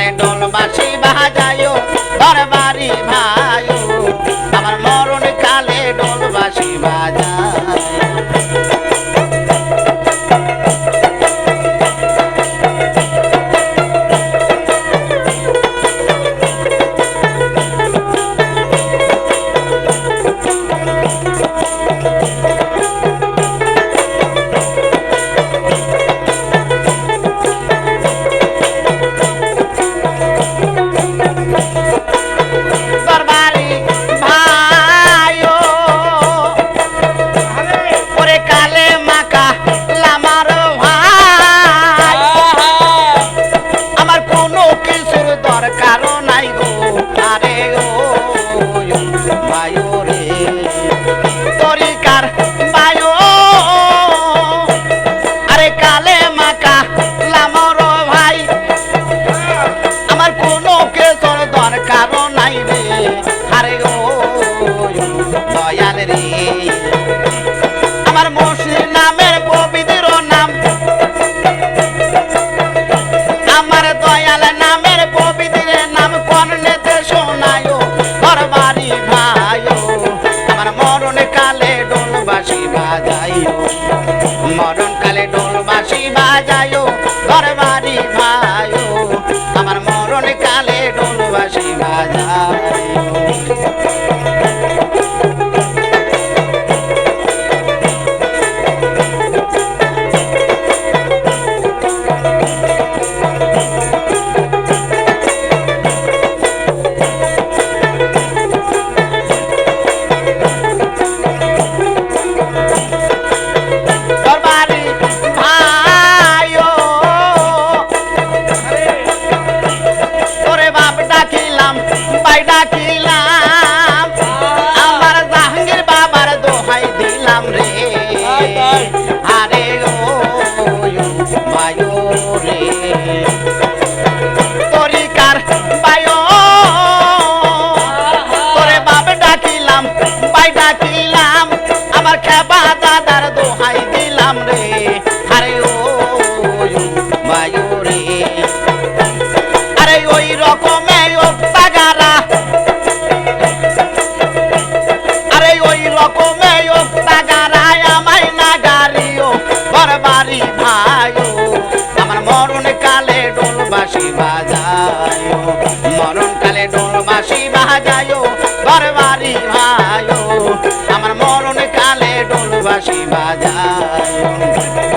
saying all about you. বায়ুরে। তরিকার বায়ু। দরকার নাই রে। আমার মসি নামের পবিত্র নাম। আমার দয়া બાજાયો. বাঁশি বাজায়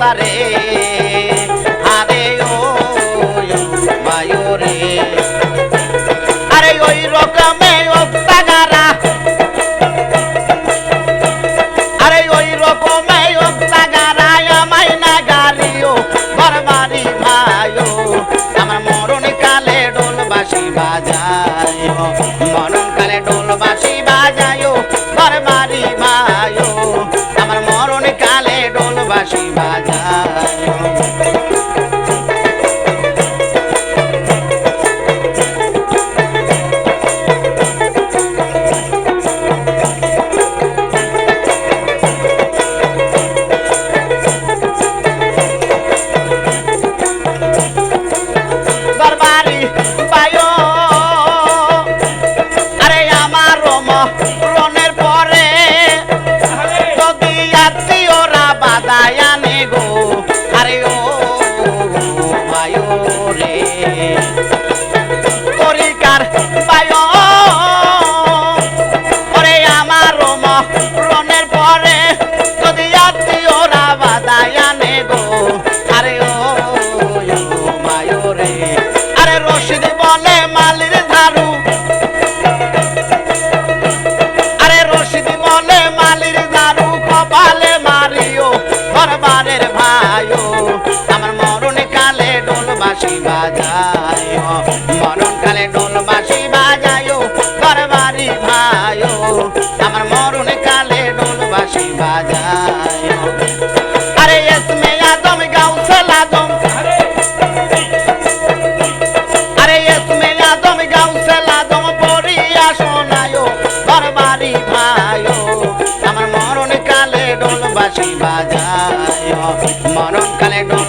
তারে ভাই আমার মরণ কালে ডোল বাসি বাজায়। আরে এসমে আদম, গাউসাল আদম। আরে এসমে আদম, গাউসাল আদম পড়িয়া শোনায় ঘরবাড়ি ভাই আমার মরণ কালে ডোল বাসি বাজায়। মরণ কালে ডোল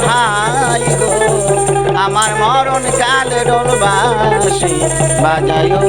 ভাই গো আমার মরণ কালে ডোলবাসি বাজায়ো